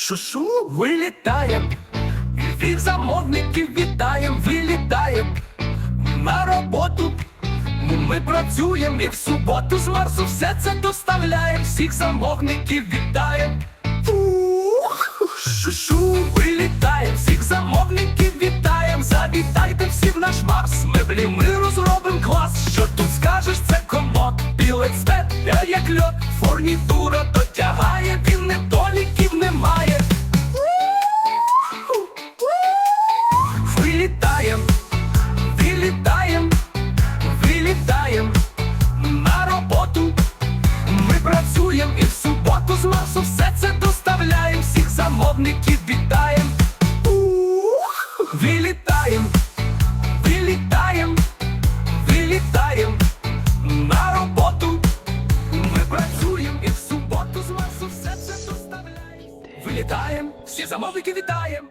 Шушу вилітаєм, від замовників вітаєм, вилітаєм на роботу. Ми працюємо і в суботу з Марсу все це доставляєм, всіх замовників вітаєм. Шушу вилітаєм, всіх замовників вітаєм. Завітайте всі в наш Марс. Меблі ми розробим клас. Що тут скажеш, це комод. Білець те, як льот, фурнітура дотягає, Вилітаєм, всі замовники вітаєм.